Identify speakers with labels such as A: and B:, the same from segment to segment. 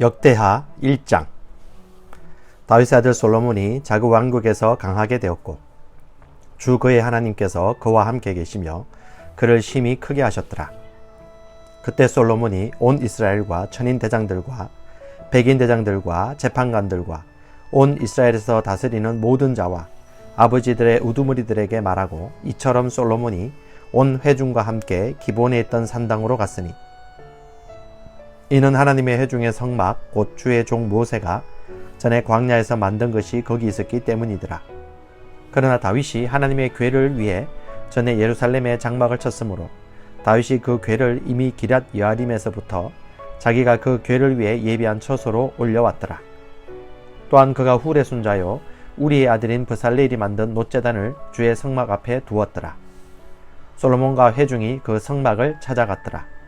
A: 역대하 1장 다윗의 아들 솔로몬이 자그 왕국에서 강하게 되었고 주 그의 하나님께서 그와 함께 계시며 그를 심히 크게 하셨더라. 그때 솔로몬이 온 이스라엘과 천인 대장들과 백인 대장들과 재판관들과 온 이스라엘에서 다스리는 모든 자와 아버지들의 우두머리들에게 말하고 이처럼 솔로몬이 온 회중과 함께 기본에 있던 산당으로 갔으니 이는 하나님의 회중의 성막 곧 주의 종 모세가 전에 광야에서 만든 것이 거기 있었기 때문이더라. 그러나 다윗이 하나님의 궤를 위해 전에 예루살렘에 장막을 쳤으므로 다윗이 그 궤를 이미 기랏 여아림에서부터 자기가 그 궤를 위해 예비한 처소로 올려왔더라. 또한 그가 훌의 손자요 우리의 아들인 브살레일이 만든 노제단을 주의 성막 앞에 두었더라. 솔로몬과 회중이 그 성막을 찾아갔더라.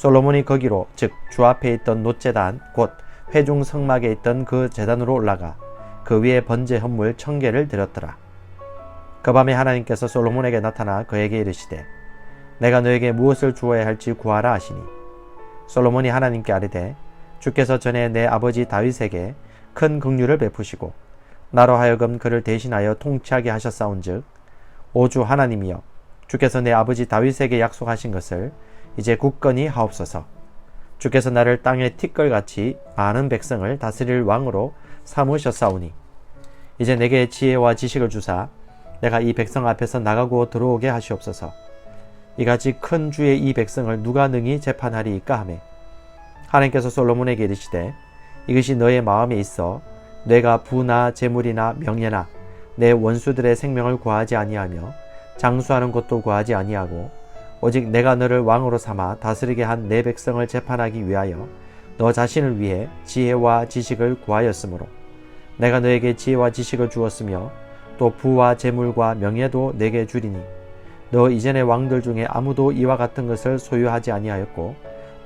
A: 솔로몬이 거기로 즉 주 앞에 있던 노제단 곧 회중 성막에 있던 그 제단으로 올라가 그 위에 번제 헌물 천 개를 드렸더라. 그 밤에 하나님께서 솔로몬에게 나타나 그에게 이르시되 내가 너에게 무엇을 주어야 할지 구하라 하시니 솔로몬이 하나님께 아뢰되 주께서 전에 내 아버지 다윗에게 큰 긍휼을 베푸시고 나로 하여금 그를 대신하여 통치하게 하셨사온즉 오주 하나님이여 주께서 내 아버지 다윗에게 약속하신 것을 이제 굳건히 하옵소서. 주께서 나를 땅의 티끌같이 많은 백성을 다스릴 왕으로 삼으셨사오니 이제 내게 지혜와 지식을 주사 내가 이 백성 앞에서 나가고 들어오게 하시옵소서. 이같이 큰 주의 이 백성을 누가 능히 재판하리이까 하매 하나님께서 솔로몬에게 이르시되 이것이 너의 마음에 있어 내가 부나 재물이나 명예나 내 원수들의 생명을 구하지 아니하며 장수하는 것도 구하지 아니하고 오직 내가 너를 왕으로 삼아 다스리게 한 내 백성을 재판하기 위하여 너 자신을 위해 지혜와 지식을 구하였으므로 내가 너에게 지혜와 지식을 주었으며 또 부와 재물과 명예도 내게 주리니 너 이전의 왕들 중에 아무도 이와 같은 것을 소유하지 아니하였고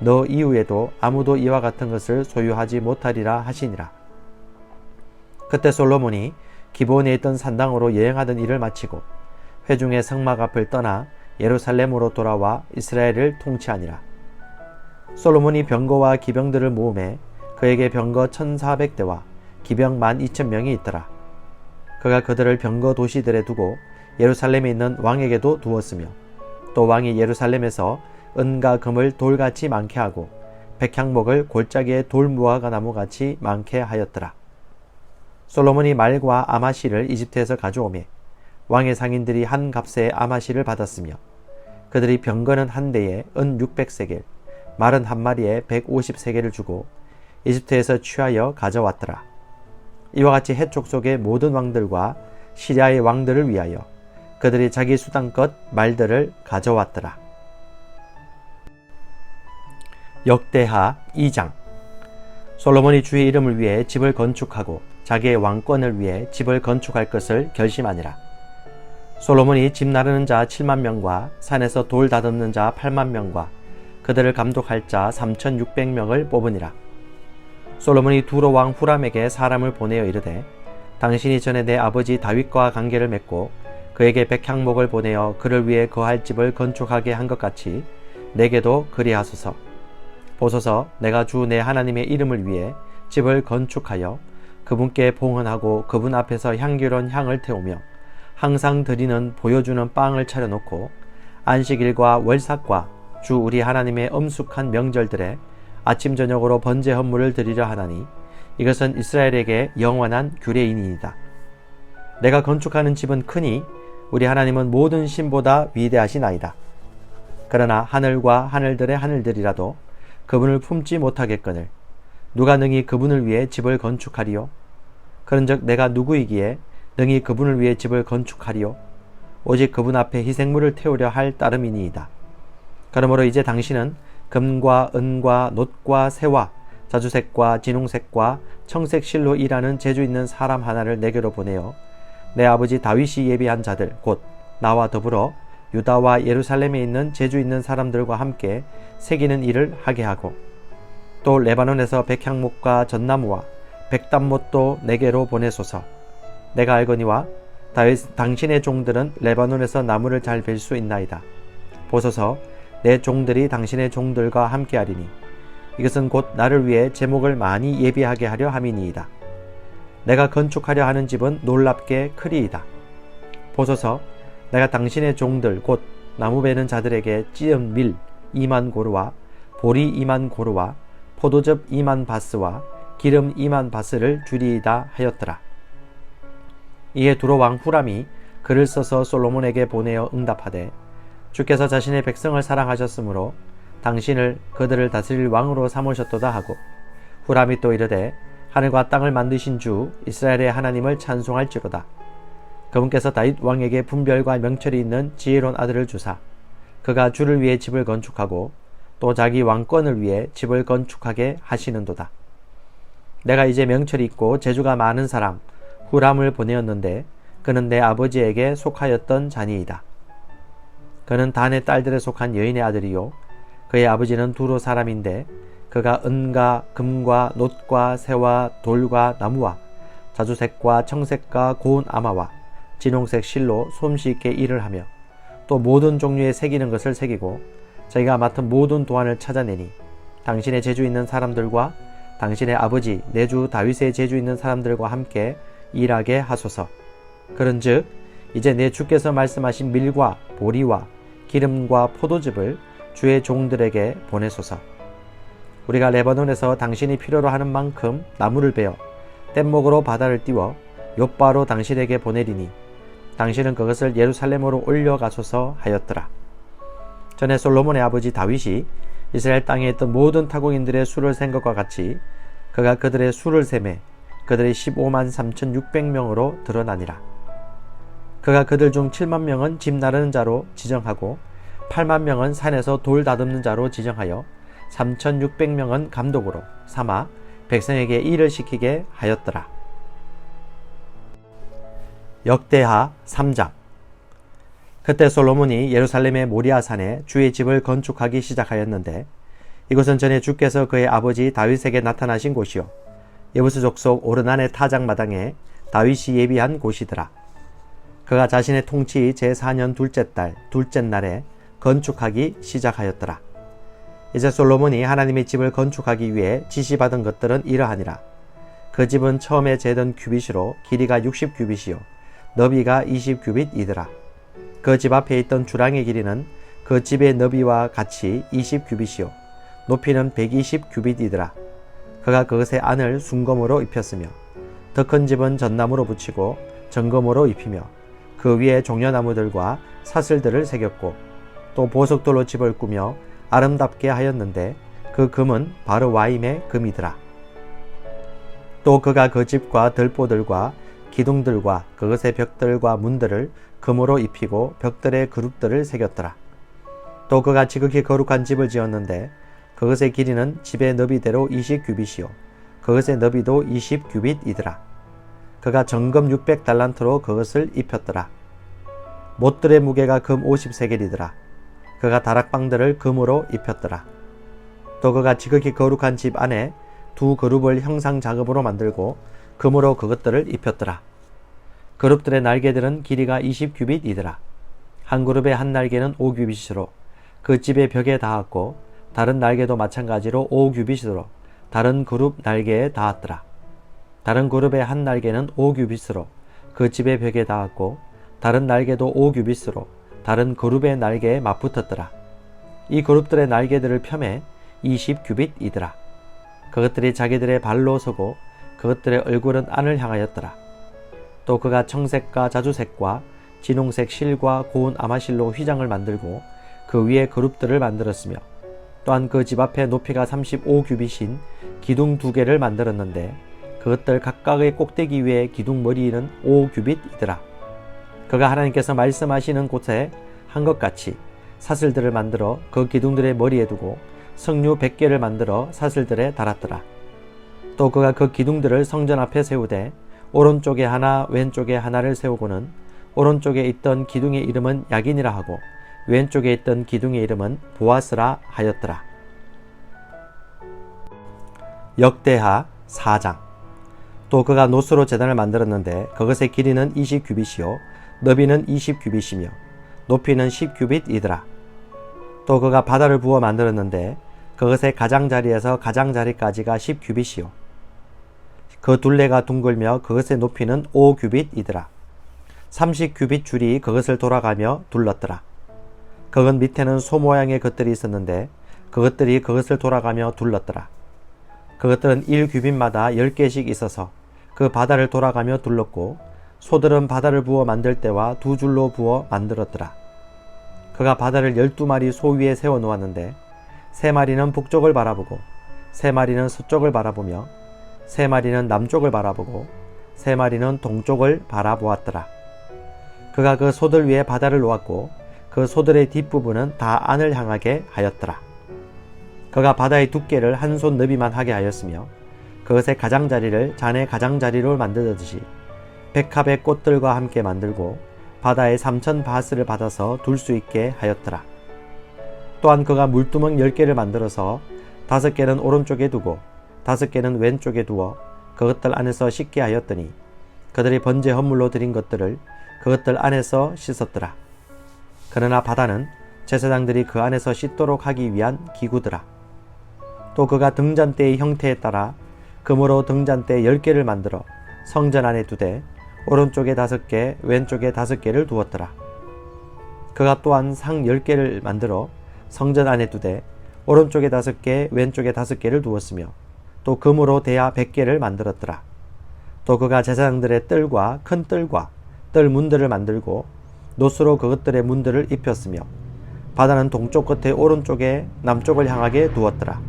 A: 너 이후에도 아무도 이와 같은 것을 소유하지 못하리라 하시니라. 그때 솔로몬이 기본에 있던 산당으로 여행하던 일을 마치고 회중의 성막 앞을 떠나 예루살렘으로 돌아와 이스라엘을 통치하니라. 솔로몬이 병거와 기병들을 모음해 그에게 병거 1400대와 기병 12,000명이 있더라. 그가 그들을 병거 도시들에 두고 예루살렘에 있는 왕에게도 두었으며 또 왕이 예루살렘에서 은과 금을 돌같이 많게 하고 백향목을 골짜기에 돌무화과 나무같이 많게 하였더라. 솔로몬이 말과 아마시를 이집트에서 가져오매 왕의 상인들이 한 값에 아마시를 받았으며 그들이 병거는 한 대에 은 600세겔, 말은 한 마리에 150세겔을 주고 이집트에서 취하여 가져왔더라. 이와 같이 해족 속의 모든 왕들과 시리아의 왕들을 위하여 그들이 자기 수단껏 말들을 가져왔더라. 역대하 2장 솔로몬이 주의 이름을 위해 집을 건축하고 자기의 왕권을 위해 집을 건축할 것을 결심하니라. 솔로몬이 집 나르는 자 7만 명과 산에서 돌 다듬는 자 8만 명과 그들을 감독할 자 3,600명을 뽑으니라. 솔로몬이 두로 왕 후람에게 사람을 보내어 이르되 당신이 전에 내 아버지 다윗과 관계를 맺고 그에게 백향목을 보내어 그를 위해 거할 집을 건축하게 한 것 같이 내게도 그리하소서. 보소서 내가 주 내 하나님의 이름을 위해 집을 건축하여 그분께 봉헌하고 그분 앞에서 향기로운 향을 태우며 항상 드리는 보여주는 빵을 차려놓고 안식일과 월삭과 주 우리 하나님의 엄숙한 명절들에 아침 저녁으로 번제 헌물을 드리려 하나니 이것은 이스라엘에게 영원한 규례이니이다. 내가 건축하는 집은 크니 우리 하나님은 모든 신보다 위대하시나이다. 그러나 하늘과 하늘들의 하늘들이라도 그분을 품지 못하겠거늘 누가 능히 그분을 위해 집을 건축하리요? 그런즉 내가 누구이기에 능히 그분을 위해 집을 건축하리요. 오직 그분 앞에 희생물을 태우려 할 따름이니이다. 그러므로 이제 당신은 금과 은과 놋과 새와 자주색과 진홍색과 청색 실로 일하는 재주 있는 사람 하나를 내게로 보내어 내 아버지 다윗이 예비한 자들 곧 나와 더불어 유다와 예루살렘에 있는 재주 있는 사람들과 함께 새기는 일을 하게 하고 또 레바논에서 백향목과 전나무와 백담못도 내게로 보내소서. 내가 알거니와 다윗 당신의 종들은 레바논에서 나무를 잘 벨 수 있나이다. 보소서 내 종들이 당신의 종들과 함께하리니 이것은 곧 나를 위해 제목을 많이 예비하게 하려 함이니이다. 내가 건축하려 하는 집은 놀랍게 크리이다. 보소서 내가 당신의 종들 곧 나무 베는 자들에게 찌은 밀 2만 고르와 보리 2만 고르와 포도즙 2만 바스와 기름 2만 바스를 주리이다 하였더라. 이에 두로 왕 후람이 글을 써서 솔로몬에게 보내어 응답하되 주께서 자신의 백성을 사랑하셨으므로 당신을 그들을 다스릴 왕으로 삼으셨도다 하고 후람이 또 이르되 하늘과 땅을 만드신 주 이스라엘의 하나님을 찬송할지로다. 그분께서 다윗 왕에게 분별과 명철이 있는 지혜로운 아들을 주사 그가 주를 위해 집을 건축하고 또 자기 왕권을 위해 집을 건축하게 하시는도다. 내가 이제 명철이 있고 재주가 많은 사람 후람을 보내었는데 그는 내 아버지에게 속하였던 자니이다. 그는 단의 딸들에 속한 여인의 아들이요 그의 아버지는 두로 사람인데 그가 은과 금과 놋과 새와 돌과 나무와 자주색과 청색과 고운 아마와 진홍색 실로 솜씨 있게 일을 하며 또 모든 종류의 새기는 것을 새기고 자기가 맡은 모든 도안을 찾아내니 당신의 재주 있는 사람들과 당신의 아버지 내주 다윗의 재주 있는 사람들과 함께 일하게 하소서. 그런즉 이제 내 주께서 말씀하신 밀과 보리와 기름과 포도즙을 주의 종들에게 보내소서. 우리가 레바논에서 당신이 필요로 하는 만큼 나무를 베어 뗏목으로 바다를 띄워 요바로 당신에게 보내리니 당신은 그것을 예루살렘으로 올려가소서 하였더라. 전에 솔로몬의 아버지 다윗이 이스라엘 땅에 있던 모든 타국인들의 수를 센 것과 같이 그가 그들의 수를 세매 그들이 15만 3,600명으로 드러나니라. 그가 그들 중 7만 명은 집 나르는 자로 지정하고 8만 명은 산에서 돌 다듬는 자로 지정하여 3,600명은 감독으로 삼아 백성에게 일을 시키게 하였더라. 역대하 3장 그때 솔로몬이 예루살렘의 모리아산에 주의 집을 건축하기 시작하였는데 이곳은 전에 주께서 그의 아버지 다윗에게 나타나신 곳이요 예부스 족속 오르난의 타작 마당에 다윗이 예비한 곳이더라. 그가 자신의 통치 제4년 둘째 달 둘째 날에 건축하기 시작하였더라. 이제 솔로몬이 하나님의 집을 건축하기 위해 지시받은 것들은 이러하니라. 그 집은 처음에 재던 큐빗으로 길이가 60큐빗이요 너비가 20큐빗이더라. 그 집 앞에 있던 주랑의 길이는 그 집의 너비와 같이 20큐빗이요 높이는 120큐빗이더라. 그가 그것의 안을 순검으로 입혔으며 더 큰 집은 전나무로 붙이고 정검으로 입히며 그 위에 종려나무들과 사슬들을 새겼고 또 보석돌로 집을 꾸며 아름답게 하였는데 그 금은 바로 와임의 금이더라. 또 그가 그 집과 들보들과 기둥들과 그것의 벽들과 문들을 금으로 입히고 벽들의 그룹들을 새겼더라. 또 그가 지극히 거룩한 집을 지었는데 그것의 길이는 집의 너비대로 20규빗이요 그것의 너비도 20규빗이더라. 그가 정금 600달란트로 그것을 입혔더라. 못들의 무게가 금 50세겔이더라. 그가 다락방들을 금으로 입혔더라. 또 그가 지극히 거룩한 집 안에 두 그룹을 형상 작업으로 만들고 금으로 그것들을 입혔더라. 그룹들의 날개들은 길이가 20규빗이더라. 한 그룹의 한 날개는 5규빗으로 그 집의 벽에 닿았고 다른 날개도 마찬가지로 5규빗으로 다른 그룹 날개에 닿았더라. 다른 그룹의 한 날개는 5규빗으로 그 집의 벽에 닿았고 다른 날개도 5규빗으로 다른 그룹의 날개에 맞붙었더라. 이 그룹들의 날개들을 펴매 20규빗이더라. 그것들이 자기들의 발로 서고 그것들의 얼굴은 안을 향하였더라. 또 그가 청색과 자주색과 진홍색 실과 고운 아마실로 휘장을 만들고 그 위에 그룹들을 만들었으며 또한 그 집 앞에 높이가 35규빗인 기둥 두 개를 만들었는데 그것들 각각의 꼭대기 위에 기둥 머리는 5규빗이더라. 그가 하나님께서 말씀하시는 곳에 한 것 같이 사슬들을 만들어 그 기둥들의 머리에 두고 석류 100개를 만들어 사슬들에 달았더라. 또 그가 그 기둥들을 성전 앞에 세우되 오른쪽에 하나 왼쪽에 하나를 세우고는 오른쪽에 있던 기둥의 이름은 야긴이라 하고 왼쪽에 있던 기둥의 이름은 보아스라 하였더라. 역대하 4장 또 그가 노스로 재단을 만들었는데 그것의 길이는 20규빗이요 너비는 20규빗이며 높이는 10규빗이더라. 또 그가 바다를 부어 만들었는데 그것의 가장자리에서 가장자리까지가 10규빗이요. 그 둘레가 둥글며 그것의 높이는 5규빗이더라. 30규빗 줄이 그것을 돌아가며 둘렀더라. 그것 밑에는 소 모양의 것들이 있었는데 그것들이 그것을 돌아가며 둘렀더라. 그것들은 1규빗마다 10개씩 있어서 그 바다를 돌아가며 둘렀고 소들은 바다를 부어 만들 때와 두 줄로 부어 만들었더라. 그가 바다를 12마리 소 위에 세워 놓았는데 세 마리는 북쪽을 바라보고 세 마리는 서쪽을 바라보며 세 마리는 남쪽을 바라보고 세 마리는 동쪽을 바라보았더라. 그가 그 소들 위에 바다를 놓았고 그 소들의 뒷부분은 다 안을 향하게 하였더라. 그가 바다의 두께를 한 손 너비만 하게 하였으며 그것의 가장자리를 잔의 가장자리로 만들듯이 백합의 꽃들과 함께 만들고 바다에 삼천 바스를 받아서 둘 수 있게 하였더라. 또한 그가 물두멍 열 개를 만들어서 다섯 개는 오른쪽에 두고 다섯 개는 왼쪽에 두어 그것들 안에서 씻게 하였더니 그들이 번제 헌물로 드린 것들을 그것들 안에서 씻었더라. 그러나 바다는 제사장들이 그 안에서 씻도록 하기 위한 기구더라. 또 그가 등잔대의 형태에 따라 금으로 등잔대 열 개를 만들어 성전 안에 두되 오른쪽에 다섯 개, 왼쪽에 다섯 개를 두었더라. 그가 또한 상열 개를 만들어 성전 안에 두되 오른쪽에 다섯 개, 왼쪽에 다섯 개를 두었으며 또 금으로 대야 백 개를 만들었더라. 또 그가 제사장들의 뜰과 큰 뜰과 뜰 문들을 만들고 노스로 그것들의 문들을 입혔으며 바다는 동쪽 끝에 오른쪽에 남쪽을 향하게 두었더라.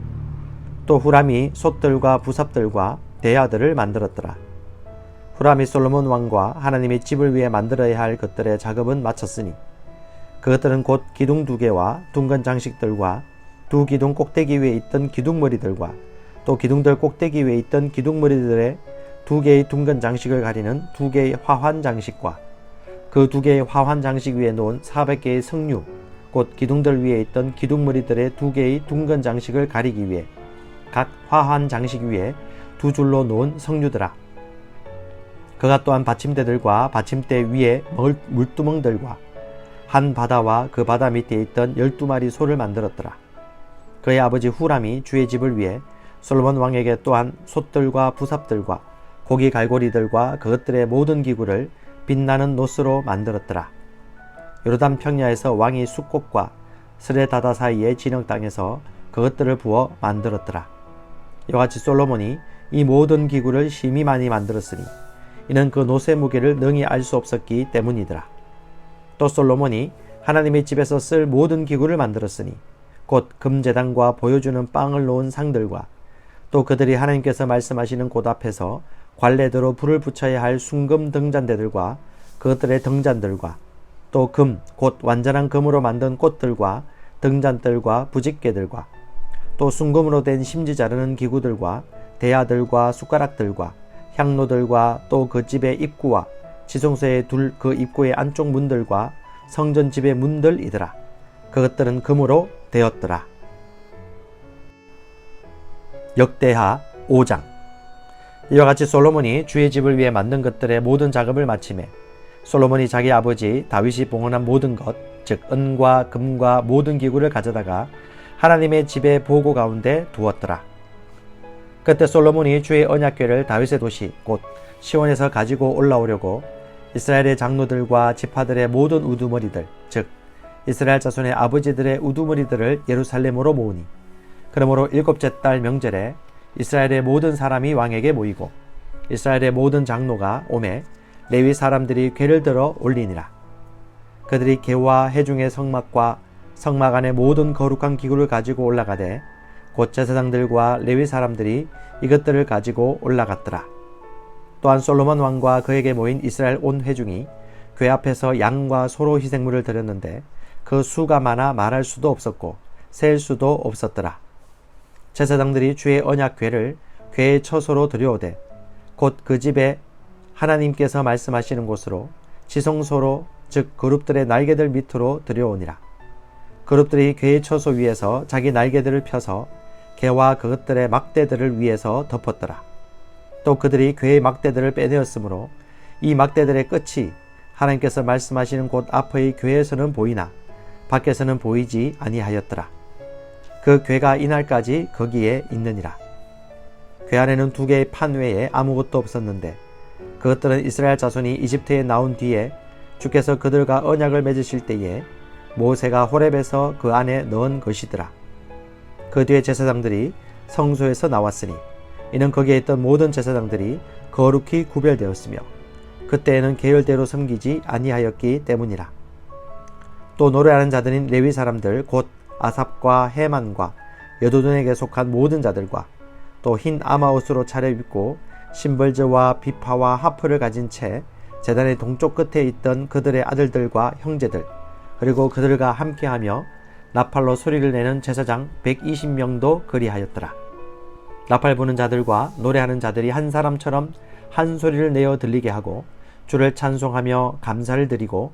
A: 또 후람이 솥들과 부삽들과 대야들을 만들었더라. 후람이 솔로몬 왕과 하나님의 집을 위해 만들어야 할 것들의 작업은 마쳤으니 그것들은 곧 기둥 두 개와 둥근 장식들과 두 기둥 꼭대기 위에 있던 기둥머리들과 또 기둥들 꼭대기 위에 있던 기둥머리들의 두 개의 둥근 장식을 가리는 두 개의 화환 장식과 그 두 개의 화환 장식 위에 놓은 400개의 석류 곧 기둥들 위에 있던 기둥머리들의 두 개의 둥근 장식을 가리기 위해 각 화환 장식 위에 두 줄로 놓은 석류더라. 그가 또한 받침대들과 받침대 위에 물두멍들과 한 바다와 그 바다 밑에 있던 열두 마리 소를 만들었더라. 그의 아버지 후람이 주의 집을 위해 솔로몬 왕에게 또한 솥들과 부삽들과 고기 갈고리들과 그것들의 모든 기구를 빛나는 노스로 만들었더라. 요르단 평야에서 왕이 숫꽃과 스레다다 사이의 진영 땅에서 그것들을 부어 만들었더라. 이같이 솔로몬이 이 모든 기구를 심히 많이 만들었으니 이는 그 노새 무게를 능히 알 수 없었기 때문이더라. 또 솔로몬이 하나님의 집에서 쓸 모든 기구를 만들었으니 곧 금제단과 보여주는 빵을 놓은 상들과 또 그들이 하나님께서 말씀하시는 곳 앞에서 관례대로 불을 붙여야 할 순금 등잔대들과 그것들의 등잔들과 또 금, 곧 완전한 금으로 만든 꽃들과 등잔들과 부직개들과 또 순금으로 된 심지 자르는 기구들과 대야들과 숟가락들과 향로들과 또 그 집의 입구와 지성소의 둘 그 입구의 안쪽 문들과 성전 집의 문들이더라. 그것들은 금으로 되었더라. 역대하 5장 이와 같이 솔로몬이 주의 집을 위해 만든 것들의 모든 작업을 마침에 솔로몬이 자기 아버지 다윗이 봉헌한 모든 것, 즉 은과 금과 모든 기구를 가져다가 하나님의 집의 보고 가운데 두었더라. 그때 솔로몬이 주의 언약궤를 다윗의 도시 곧 시온에서 가지고 올라오려고 이스라엘의 장로들과 지파들의 모든 우두머리들 즉 이스라엘 자손의 아버지들의 우두머리들을 예루살렘으로 모으니 그러므로 일곱째 달 명절에 이스라엘의 모든 사람이 왕에게 모이고 이스라엘의 모든 장로가 오매 레위 사람들이 궤를 들어 올리니라 그들이 개와 해중의 성막과 성막 안의 모든 거룩한 기구를 가지고 올라가되 곧 제사장들과 레위 사람들이 이것들을 가지고 올라갔더라. 또한 솔로몬 왕과 그에게 모인 이스라엘 온 회중이 궤 앞에서 양과 소로 희생물을 드렸는데 그 수가 많아 말할 수도 없었고 셀 수도 없었더라. 제사장들이 주의 언약 궤를 궤의 처소로 들여오되 곧 그 집에 하나님께서 말씀하시는 곳으로 지성소로 즉 그룹들의 날개들 밑으로 들여오니라. 그룹들이 궤의 처소 위에서 자기 날개들을 펴서 개와 그것들의 막대들을 위에서 덮었더라. 또 그들이 궤의 막대들을 빼내었으므로 이 막대들의 끝이 하나님께서 말씀하시는 곳 앞의 궤에서는 보이나 밖에서는 보이지 아니하였더라. 그 괴가 이날까지 거기에 있느니라. 괴 안에는 두 개의 판 외에 아무것도 없었는데 그것들은 이스라엘 자손이 이집트에 나온 뒤에 주께서 그들과 언약을 맺으실 때에 모세가 호렙에서 그 안에 넣은 것이더라. 그 뒤에 제사장들이 성소에서 나왔으니 이는 거기에 있던 모든 제사장들이 거룩히 구별되었으며 그때에는 계열대로 섬기지 아니하였기 때문이라. 또 노래하는 자들인 레위 사람들 곧 아삽과 해만과 여도둔에게 속한 모든 자들과 또 흰 아마옷으로 차려입고 심벌저와 비파와 하프를 가진 채 제단의 동쪽 끝에 있던 그들의 아들들과 형제들 그리고 그들과 함께하며 나팔로 소리를 내는 제사장 120명도 그리하였더라. 나팔 부는 자들과 노래하는 자들이 한 사람처럼 한 소리를 내어 들리게 하고 주를 찬송하며 감사를 드리고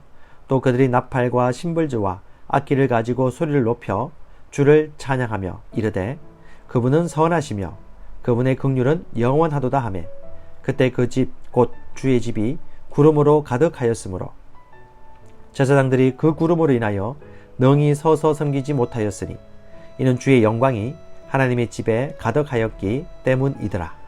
A: 또 그들이 나팔과 심벌주와 악기를 가지고 소리를 높여 주를 찬양하며 이르되 그분은 선하시며 그분의 긍휼은 영원하도다 하매 그때 그 집 곧 주의 집이 구름으로 가득하였으므로 제사장들이 그 구름으로 인하여 능히 서서 섬기지 못하였으니 이는 주의 영광이 하나님의 집에 가득하였기 때문이더라.